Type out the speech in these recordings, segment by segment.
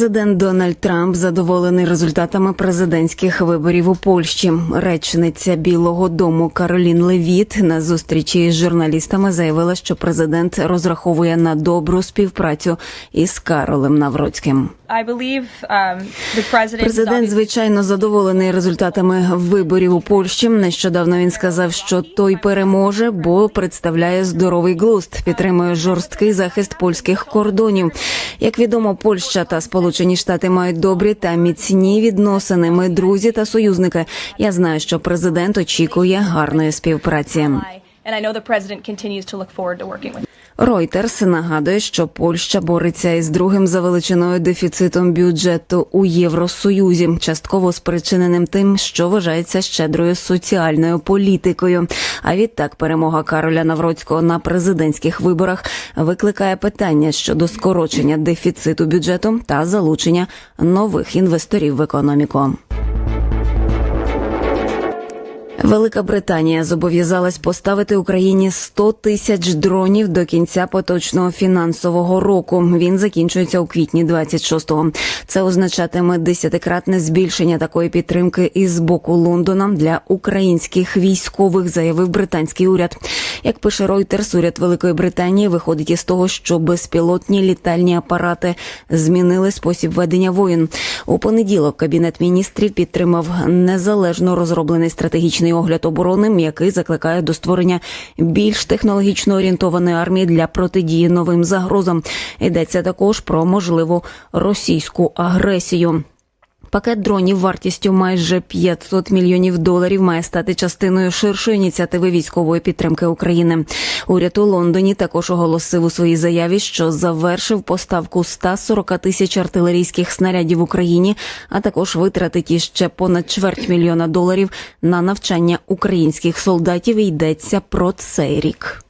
Президент Дональд Трамп задоволений результатами президентських виборів у Польщі. Речниця Білого Дому Каролін Левіт на зустрічі з журналістами заявила, що президент розраховує на добру співпрацю із Каролем Навроцьким. I believe um, the president. Президент, звичайно, задоволений результатами виборів у Польщі. Нещодавно він сказав, що той переможе, бо представляє здоровий глузд, підтримує жорсткий захист польських кордонів. Як відомо, Польща та Сполучені Штати мають добрі та міцні відносини. Ми друзі та союзники. Я знаю, що президент очікує гарної співпраці. And I know the president continues to look forward to working with. Ройтерс нагадує, що Польща бореться із другим за величиною дефіцитом бюджету у Євросоюзі, частково спричиненим тим, що вважається щедрою соціальною політикою. А відтак перемога Кароля Навроцького на президентських виборах викликає питання щодо скорочення дефіциту бюджету та залучення нових інвесторів в економіку. Велика Британія зобов'язалась поставити Україні 100 тисяч дронів до кінця поточного фінансового року. Він закінчується у квітні 26-го. Це означатиме десятикратне збільшення такої підтримки із боку Лондона для українських військових, заявив британський уряд. Як пише Reuters, уряд Великої Британії виходить із того, що безпілотні літальні апарати змінили спосіб ведення воєн. У понеділок кабінет міністрів підтримав незалежно розроблений стратегічний огляд оборони, який закликає до створення більш технологічно орієнтованої армії для протидії новим загрозам. Йдеться також про можливу російську агресію. Пакет дронів вартістю майже 500 мільйонів доларів має стати частиною ширшої ініціативи військової підтримки України. Уряд у Лондоні також оголосив у своїй заяві, що завершив поставку 140 тисяч артилерійських снарядів Україні, а також витратить іще понад чверть мільйона доларів на навчання українських солдатів. Йдеться про цей рік.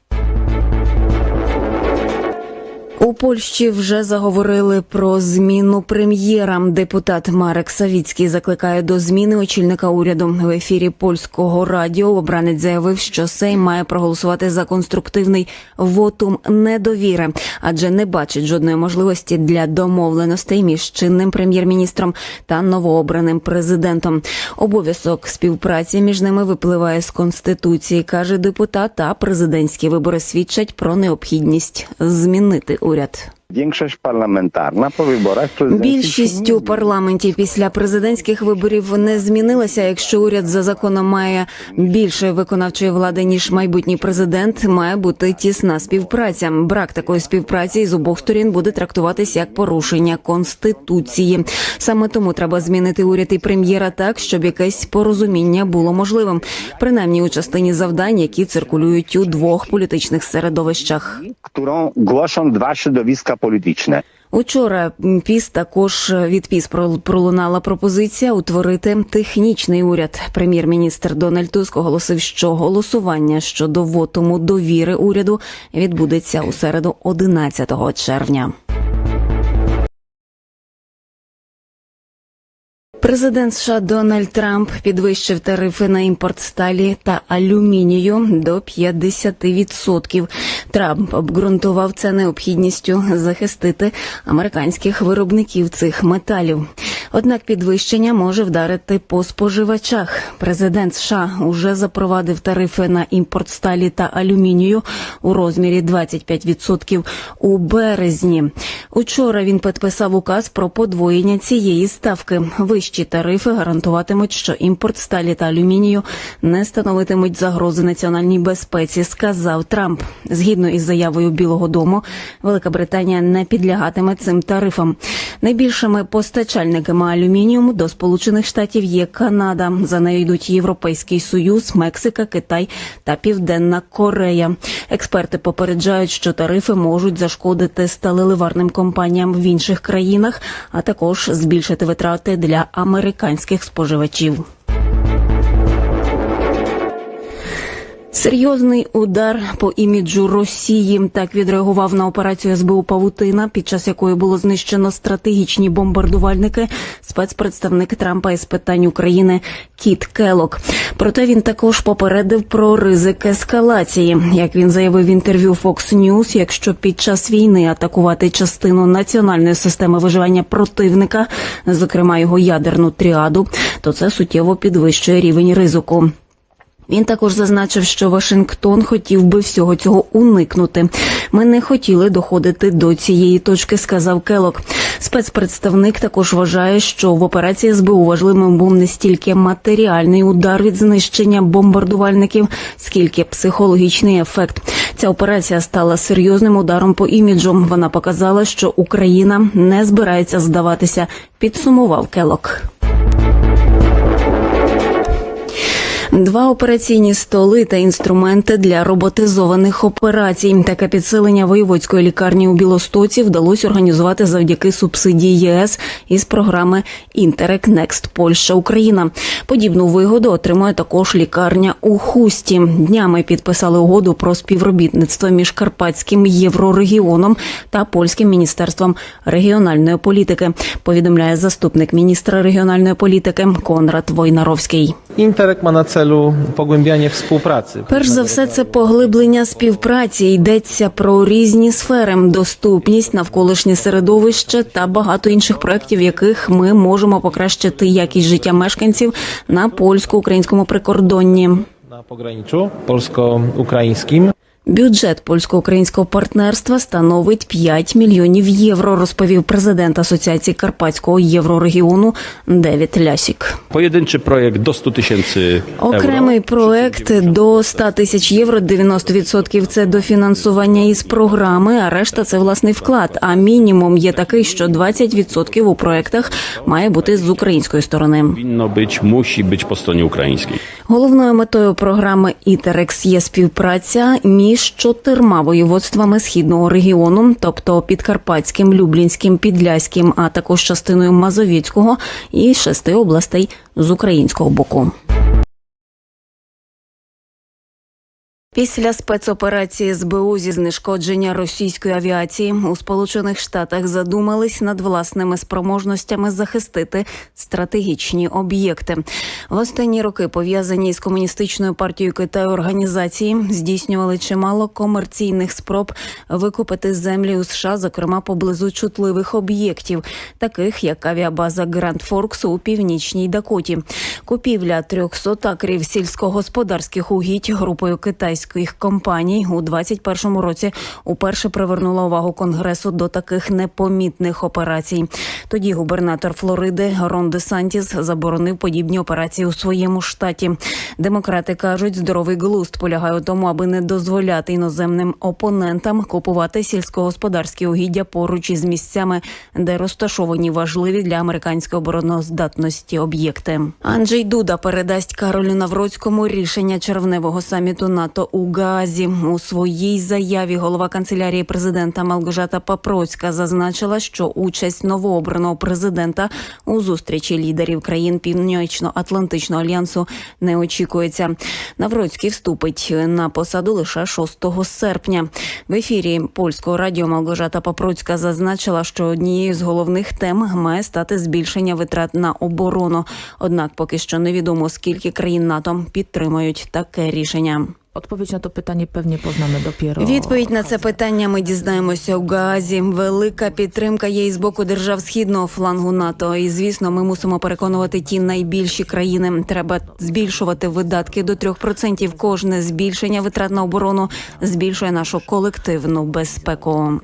У Польщі вже заговорили про зміну прем'єра. Депутат Марек Савіцький закликає до зміни очільника уряду. В ефірі польського радіо обранець заявив, що Сейм має проголосувати за конструктивний вотум недовіри, адже не бачить жодної можливості для домовленостей між чинним прем'єр-міністром та новообраним президентом. Обов'язок співпраці між ними випливає з конституції, каже депутат. А президентські вибори свідчать про необхідність змінити уряд уряд. Większość parlamentarna po wyborach Більшість у парламенті після президентських виборів не змінилася. Якщо уряд за законом має більше виконавчої влади ніж майбутній президент, має бути тісна співпраця. Брак такої співпраці з обох сторін буде трактуватись як порушення конституції. Саме тому треба змінити уряд і прем'єра так, щоб якесь порозуміння було можливим, принаймні у частині завдань, які циркулюють у двох політичних середовищах. którą głoszą dwa środowiska polityczne. Учора ПІС також е, від ПІС пролунала пропозиція утворити технічний уряд. Прем'єр-міністр Дональд Туск оголосив, що голосування щодо вотуму довіри уряду відбудеться у середу 11 червня. Президент США Дональд Трамп підвищив тарифи на імпорт сталі та алюмінію до 50%. Трамп обґрунтував це необхідністю захистити американських виробників цих металів. Однак підвищення може вдарити по споживачах. Президент США уже запровадив тарифи на імпорт сталі та алюмінію у розмірі 25% у березні. Учора він підписав указ про подвоєння цієї ставки. Вищі тарифи гарантуватимуть, що імпорт сталі та алюмінію не становитимуть загрози національній безпеці, сказав Трамп. Згідно із заявою Білого Дому, Велика Британія не підлягатиме цим тарифам. Найбільшими постачальниками алюмініуму до Сполучених Штатів є Канада. За нею йдуть Європейський Союз, Мексика, Китай та Південна Корея. Експерти попереджають, що тарифи можуть зашкодити сталеливарним компаніям в інших країнах, а також збільшити витрати для американських споживачів. Серйозний удар по іміджу Росії так відреагував на операцію СБУ Павутина, під час якої було знищено стратегічні бомбардувальники. Спецпредставник Трампа із питань України Кіт Келок. Проте він також попередив про ризик ескалації. Як він заявив в інтерв'ю Fox News, якщо під час війни атакувати частину національної системи виживання противника, зокрема його ядерну тріаду, то це суттєво підвищує рівень ризику. Він також зазначив, що Вашингтон хотів би всього цього уникнути. Ми не хотіли доходити до цієї точки, сказав Келок. Спецпредставник також вважає, що в операції СБУ важливим був не стільки матеріальний удар від знищення бомбардувальників, скільки психологічний ефект. Ця операція стала серйозним ударом по іміджу. Вона показала, що Україна не збирається здаватися. Підсумував Келок. Два операційні столи та інструменти для роботизованих операцій. Таке підсилення воєводської лікарні у Білостоці вдалося організувати завдяки субсидії ЄС із програми Інтерек Некст Польща Україна. Подібну вигоду отримує також лікарня у Хусті. Днями підписали угоду про співробітництво між Карпатським єврорегіоном та польським міністерством регіональної політики. Повідомляє заступник міністра регіональної політики Конрад Войнаровський. Interreg ma na celu pogłębianie współpracy. Перш за все, це поглиблення співпраці. Йдеться про різні сфери, доступність, навколишнє середовище та багато інших проєктів, яких ми можемо покращити якість життя мешканців на польсько-українському прикордонні. На пограничу polsko-ukraińskim. Бюджет польсько-українського партнерства становить 5 мільйонів євро, розповів президент Асоціації Карпатського єврорегіону Девід Лясік. Pojedynczy projekt do 100 tysięcy euro. Окремий проект до 100 тисяч євро, 90% – це дофінансування із програми, а решта це власний вклад. А мінімум є такий, що 20% у проектах має бути з української сторони. Powinno być, musi być po stronie ukraińskiej. Головною метою програми «Ітерекс» є співпраця між чотирма воєводствами східного регіону, тобто Підкарпатським, Люблінським, Підляським, а також частиною Мазовіцького і шести областей з українського боку. Після спецоперації СБУ зі знешкодження російської авіації у Сполучених Штатах задумались над власними спроможностями захистити стратегічні об'єкти. В останні роки пов'язані з комуністичною партією Китаю організації здійснювали чимало комерційних спроб викупити землі у США, зокрема поблизу чутливих об'єктів, таких як авіабаза Гранд Форкс у північній Дакоті. Купівля 300 акрів сільськогосподарських угідь групою китайських компаній у 2021 році уперше привернула увагу конгресу до таких непомітних операцій. Тоді губернатор Флориди Рон Де Сантіс заборонив подібні операції у своєму штаті. Демократи кажуть, здоровий глузд полягає у тому, аби не дозволяти іноземним опонентам купувати сільськогосподарські угіддя поруч із місцями, де розташовані важливі для американської обороноздатності об'єкти. Анджей Дуда передасть Каролю Навроцькому рішення червневого саміту НАТО у Гаазі. У своїй заяві голова канцелярії президента Малгожата Папроцька зазначила, що участь новообраного президента у зустрічі лідерів країн Північно-Атлантичного альянсу не очікується. Навроцький вступить на посаду лише 6 серпня. В ефірі польського радіо Малгожата Папроцька зазначила, що однією з головних тем має стати збільшення витрат на оборону. Однак поки що невідомо скільки країн НАТО підтримують таке рішення. Odpowiedź na to pytanie pewnie poznamy dopiero. Відповідь на це питання ми дізнаємося у Гаазі. Велика підтримка є і з боку держав східного флангу НАТО. І звісно, ми мусимо переконувати ті найбільші країни. Треба збільшувати видатки до 3%. Кожне збільшення витрат на оборону збільшує нашу колективну безпеку.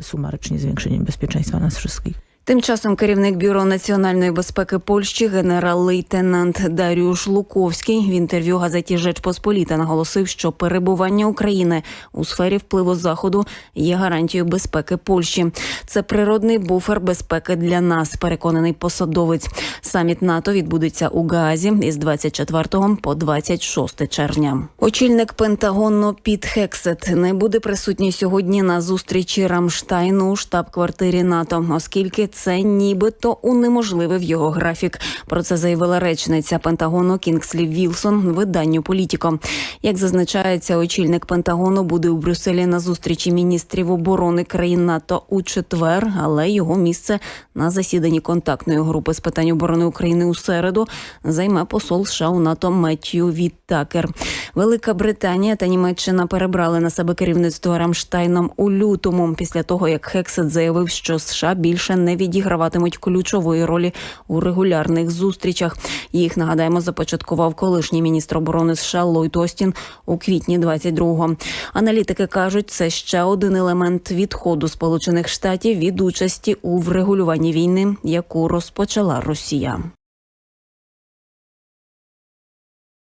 Sumarycznie zwiększeniem bezpieczeństwa nas wszystkich. Тим часом керівник бюро національної безпеки Польщі генерал-лейтенант Даріуш Луковський в інтерв'ю газеті Жеч Посполіта наголосив, що перебування України у сфері впливу заходу є гарантією безпеки Польщі. Це природний буфер безпеки для нас. Переконаний посадовець. Саміт НАТО відбудеться у Гаазі із 24 по 26 червня. Очільник Пентагону Піт Хексет не буде присутній сьогодні на зустрічі Рамштайну у штаб-квартирі НАТО, оскільки це нібито унеможливив його графік. Про це заявила речниця Пентагону Кінгслі Вілсон виданню Політіко. Як зазначається, очільник Пентагону буде у Брюсселі на зустрічі міністрів оборони країн НАТО у четвер, але його місце на засіданні контактної групи з питань оборони України у середу займе посол США у НАТО Меттью Віттакер. Велика Британія та Німеччина перебрали на себе керівництво Рамштайном у лютому, після того як Хексет заявив, що США більше не відіграватимуть ключової ролі у регулярних зустрічах. Їх нагадаємо започаткував колишній міністр оборони США Ллойд Остін у квітні 22-го. Аналітики кажуть, це ще один елемент відходу Сполучених Штатів від участі у врегулюванні війни, яку розпочала Росія.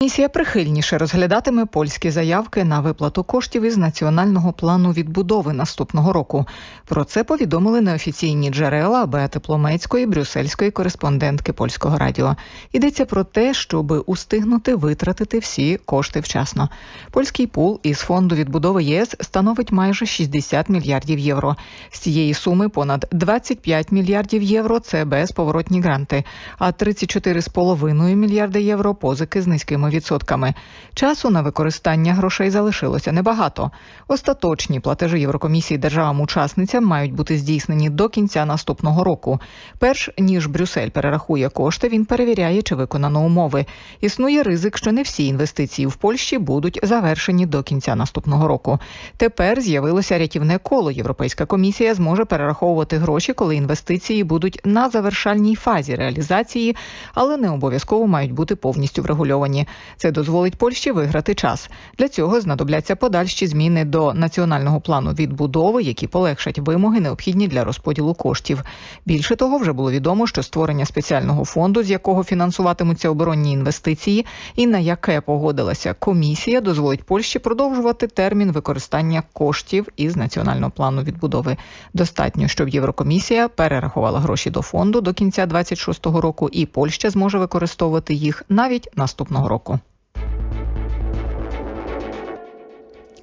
Комісія прихильніше розглядатиме польські заявки на виплату коштів із національного плану відбудови наступного року. Про це повідомили неофіційні джерела Беати Пломецької, брюссельської кореспондентки польського радіо. Йдеться про те, щоб устигнути витратити всі кошти вчасно. Польський пул із фонду відбудови єС становить майже 60 мільярдів євро. З цієї суми понад 25 мільярдів євро це безповоротні гранти, а 34,5 мільярди євро позики з низькими відсотками. Часу на використання грошей залишилося небагато. Остаточні платежі Єврокомісії державам-учасницям мають бути здійснені до кінця наступного року. Перш ніж Брюссель перерахує кошти, він перевіряє, чи виконано умови. Існує ризик, що не всі інвестиції в Польщі будуть завершені до кінця наступного року. Тепер з'явилося рятівне коло. Європейська комісія зможе перераховувати гроші, коли інвестиції будуть на завершальній фазі реалізації, але не обов'язково мають бути повністю врегульовані. Це дозволить Польщі виграти час. Для цього знадобляться подальші зміни до національного плану відбудови, які полегшать вимоги, необхідні для розподілу коштів. Більше того, вже було відомо, що створення спеціального фонду, з якого фінансуватимуться оборонні інвестиції, і на яке погодилася комісія, дозволить Польщі продовжувати термін використання коштів із національного плану відбудови. Достатньо, щоб Єврокомісія перерахувала гроші до фонду до кінця 26-го року, і Польща зможе використовувати їх навіть наступного року.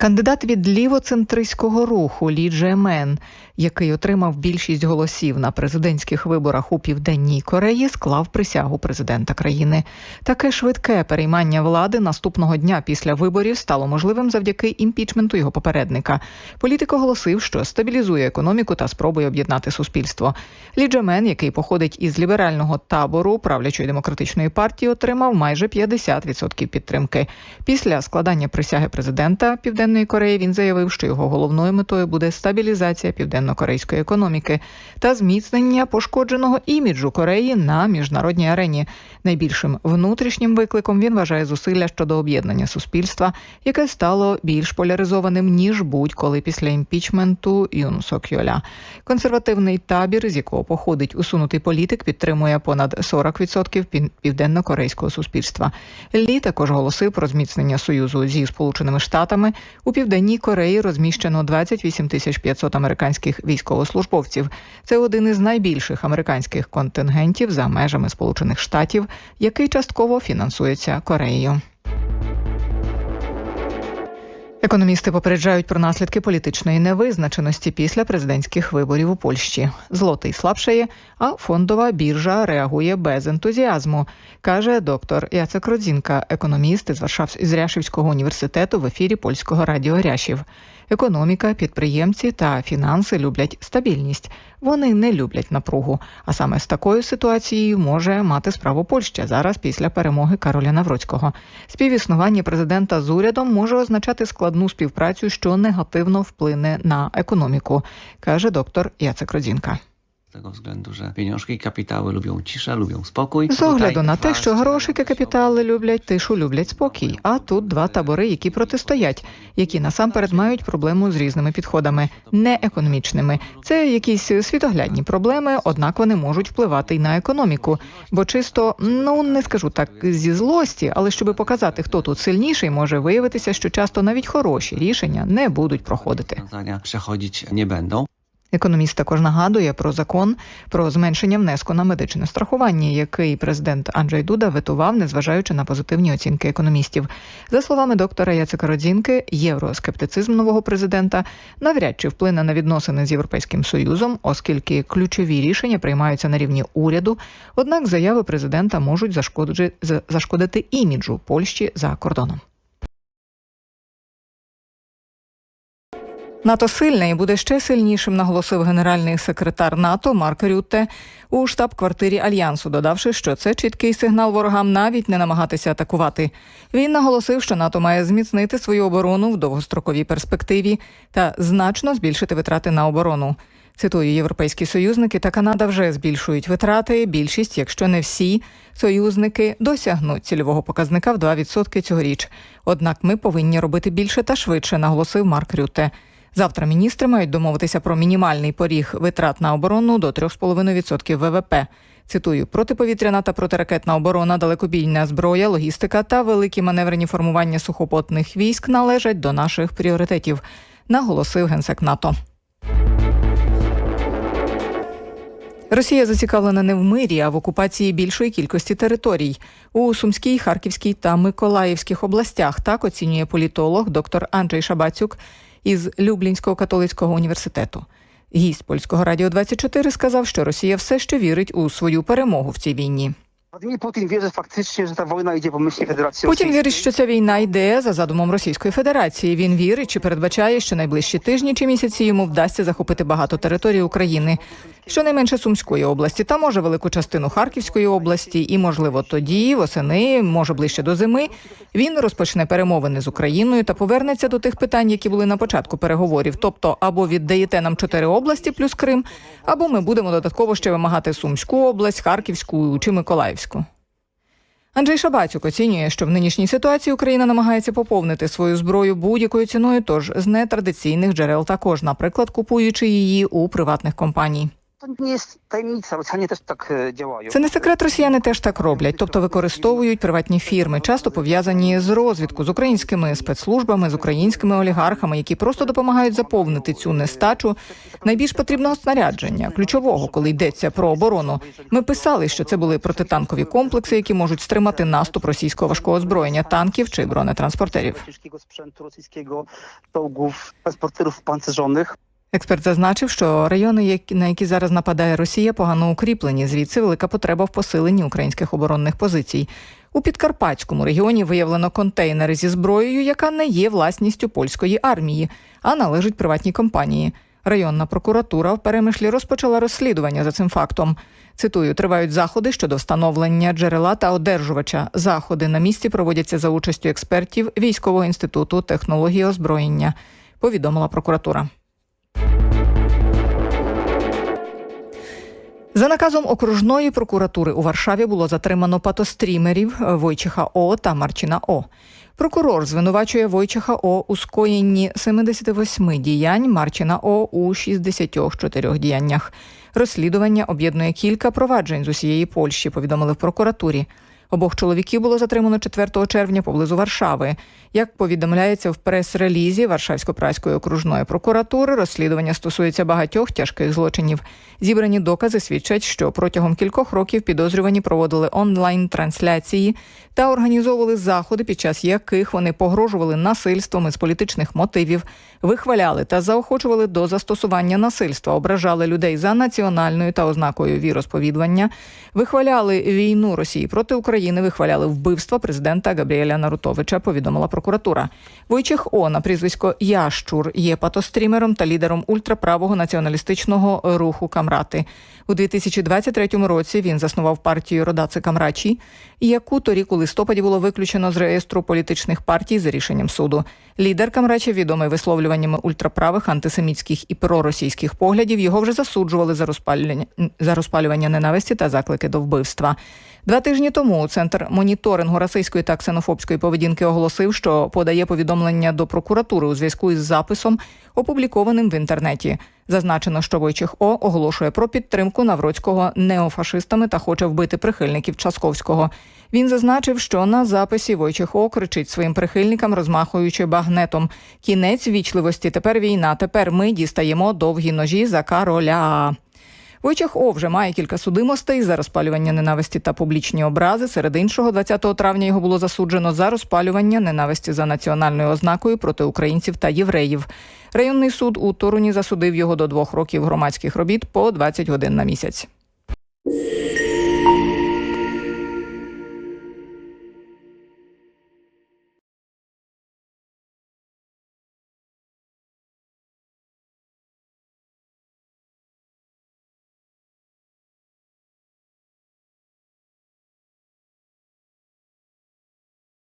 Кандидат від лівоцентристського руху Лі Джемен, який отримав більшість голосів на президентських виборах у південній Кореї, склав присягу президента країни. Таке швидке переймання влади наступного дня після виборів стало можливим завдяки імпічменту його попередника. Політик оголосив, що стабілізує економіку та спробує об'єднати суспільство. Лі Джемен, який походить із ліберального табору правлячої демократичної партії, отримав майже 50% підтримки. Після складання присяги президента Південної Кореї він заявив, що його головною метою буде стабілізація південно-корейської економіки та зміцнення пошкодженого іміджу Кореї на міжнародній арені. Найбільшим внутрішнім викликом він вважає зусилля щодо об'єднання суспільства, яке стало більш поляризованим ніж будь-коли після імпічменту Юн Сок Йоля. Консервативний табір, з якого походить усунутий політик, підтримує понад 40% пін- південно-корейського суспільства. Лі також голосив про зміцнення союзу зі Сполученими Штатами. У південній Кореї розміщено 28 тисяч 500 американських військовослужбовців. Це один із найбільших американських контингентів за межами Сполучених Штатів, який частково фінансується Кореєю. Економісти попереджають про наслідки політичної невизначеності після президентських виборів у Польщі. Злотий слабшає, а фондова біржа реагує без ентузіазму, каже доктор Яцек Родзінка, економіст із Варшав із Ряшівського університету в ефірі польського радіо Ряшів. Економіка, підприємці та фінанси люблять стабільність. Вони не люблять напругу. А саме з такою ситуацією може мати справу Польща зараз після перемоги Кароля Навроцького. Співіснування президента з урядом може означати складну співпрацю, що негативно вплине на економіку, каже доктор Яцек Родзінка. Tego względu, że pieniążki i kapitały lubią ciszę, lubią spokój. З огляду на те, що грошики, капітали люблять тишу, люблять спокій. А тут два табори, які протистоять, які насамперед мають проблему з різними підходами, не економічними. Це якісь світоглядні проблеми, однак вони можуть впливати й на економіку. Бо чисто, ну не скажу так зі злості, але щоб показати, хто тут сильніший, може виявитися, що часто навіть хороші рішення не будуть проходити. Przechodzić nie będą. Економіст також нагадує про закон про зменшення внеску на медичне страхування, який президент Анджей Дуда ветував, незважаючи на позитивні оцінки економістів. За словами доктора Яцика Родзінки, євроскептицизм нового президента навряд чи вплине на відносини з європейським союзом, оскільки ключові рішення приймаються на рівні уряду. Однак заяви президента можуть зашкодити іміджу Польщі за кордоном. НАТО сильне і буде ще сильнішим, наголосив генеральний секретар НАТО Марк Рютте у штаб-квартирі альянсу, додавши, що це чіткий сигнал ворогам навіть не намагатися атакувати. Він наголосив, що НАТО має зміцнити свою оборону в довгостроковій перспективі та значно збільшити витрати на оборону. Цитую, європейські союзники та Канада вже збільшують витрати. Більшість, якщо не всі, союзники досягнуть цільового показника в 2% цьогоріч. Однак ми повинні робити більше та швидше, наголосив Марк Рютте. Завтра міністри мають домовитися про мінімальний поріг витрат на оборону до 3,5% ВВП. Цитую, протиповітряна та протиракетна оборона, далекобійна зброя, логістика та великі маневрені формування сухопутних військ належать до наших пріоритетів, наголосив генсек НАТО. Росія зацікавлена не в мирі, а в окупації більшої кількості територій у Сумській, Харківській та Миколаївських областях. Так оцінює політолог доктор Анджей Шабацюк із Люблінського католицького університету. Гість польського радіо 24 сказав, що Росія все ще вірить у свою перемогу в цій війні. Wie, że faktycznie, że ta wojna idzie po myśli Federacji Путін вірить, що ця війна йде за задумом Російської Федерації. Він вірить чи передбачає, що найближчі тижні чи місяці йому вдасться захопити багато територій України, щонайменше Сумської області, та може велику частину Харківської області, і можливо тоді, восени, може ближче до зими, він розпочне перемовини з Україною та повернеться до тих питань, які були на початку переговорів. Тобто, або віддаєте нам чотири області плюс Крим, або ми будемо додатково ще вимагати Сумську область, Харківську чи Миколаївську. Анджей Шабацюк оцінює, що в нинішній ситуації Україна намагається поповнити свою зброю будь-якою ціною, тож з нетрадиційних джерел також, наприклад, купуючи її у приватних компаній. To nie jest tajemnica, Rosjanie też tak działają. Це не секрет, росіяни теж так роблять, тобто використовують приватні фірми, часто пов'язані з розвідку з українськими спецслужбами, з українськими олігархами, які просто допомагають заповнити цю нестачу найбільш потрібного снарядження, ключового, коли йдеться про оборону. Ми писали, що це були протитанкові комплекси, які можуть стримати наступ російського важкого озброєння, танків чи бронетранспортерів. Експерт зазначив, що райони, на які зараз нападає Росія, погано укріплені. Звідси велика потреба в посиленні українських оборонних позицій. У підкарпатському регіоні виявлено контейнери зі зброєю, яка не є власністю польської армії, а належить приватній компанії. Районна прокуратура в Перемишлі розпочала розслідування за цим фактом. Цитую, тривають заходи щодо встановлення джерела та одержувача. Заходи на місці проводяться за участю експертів військового інституту технології озброєння. Повідомила прокуратура. За наказом окружної прокуратури у Варшаві було затримано патострімерів Войчиха О та Марчина О. Прокурор звинувачує Войчиха О у скоєнні 78 діянь, Марчина О у 64 діяннях. Розслідування об'єднує кілька проваджень з усієї Польщі, повідомили в прокуратурі. Обох чоловіків було затримано 4 червня поблизу Варшави. Як повідомляється в прес-релізі Варшавсько-Праської окружної прокуратури, розслідування стосується багатьох тяжких злочинів. Зібрані докази свідчать, що протягом кількох років підозрювані проводили онлайн-трансляції та організовували заходи, під час яких вони погрожували насильством із політичних мотивів, вихваляли та заохочували до застосування насильства, ображали людей за національною та ознакою віросповідування, вихваляли війну Росії проти України, вихваляли вбивство президента Габріеля Нарутовича. Повідомила прокуратура. Войчих О на прізвисько Ящур є патострімером та лідером ультраправого націоналістичного руху Камрати. У 2023 році він заснував партію Родаци Камрачі, яку торік у листопаді було виключено з реєстру політичних партій за рішенням суду. Лідер Камрачі, відомий висловлюваннями ультраправих, антисемітських і проросійських поглядів, його вже засуджували за розпалювання за розпалювання ненависті та заклики до вбивства. Два тижні тому центр моніторингу расистської та ксенофобської поведінки оголосив, що подає повідомлення до прокуратури у зв'язку із записом, опублікованим в інтернеті. Зазначено, що Войчих О оголошує про підтримку Навроцького неофашистами та хоче вбити прихильників Часковського. Він зазначив, що на записі Войчих О кричить своїм прихильникам, розмахуючи багнетом. Кінець вічливості. Тепер війна. Тепер ми дістаємо довгі ножі за короля. Войчах О вже має кілька судимостей за розпалювання ненависті та публічні образи. Серед іншого, 20 травня його було засуджено за розпалювання ненависті за національною ознакою проти українців та євреїв. Районний суд у Торуні засудив його до двох років громадських робіт по 20 годин на місяць.